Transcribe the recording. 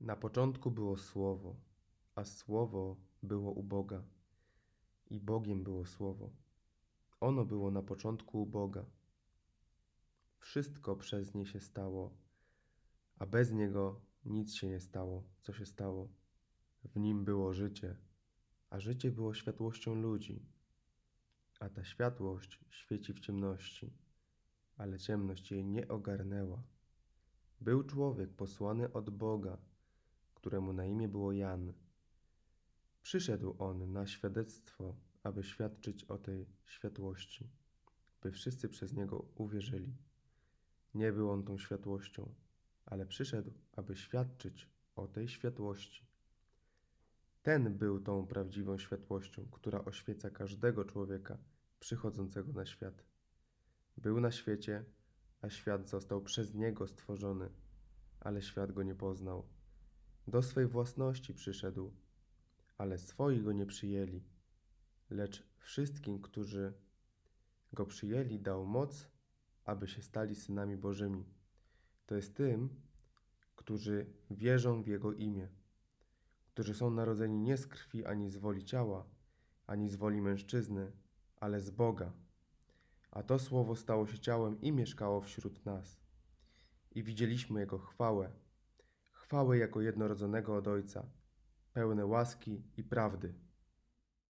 Na początku było Słowo, a Słowo było u Boga. I Bogiem było Słowo. Ono było na początku u Boga. Wszystko przez nie się stało, a bez niego nic się nie stało, co się stało. W nim było życie, a życie było światłością ludzi. A ta światłość świeci w ciemności, ale ciemność jej nie ogarnęła. Był człowiek posłany od Boga, któremu na imię było Jan. Przyszedł on na świadectwo, aby świadczyć o tej światłości, by wszyscy przez niego uwierzyli. Nie był on tą światłością, ale przyszedł, aby świadczyć o tej światłości. Ten był tą prawdziwą światłością, która oświeca każdego człowieka przychodzącego na świat. Był na świecie, a świat został przez niego stworzony, ale świat go nie poznał. Do swej własności przyszedł, ale swoi go nie przyjęli. Lecz wszystkim, którzy go przyjęli, dał moc, aby się stali synami Bożymi. To jest tym, którzy wierzą w Jego imię, którzy są narodzeni nie z krwi ani z woli ciała, ani z woli mężczyzny, ale z Boga. A to słowo stało się ciałem i mieszkało wśród nas. I widzieliśmy Jego chwałę, chwałę jako jednorodzonego od Ojca, pełne łaski i prawdy.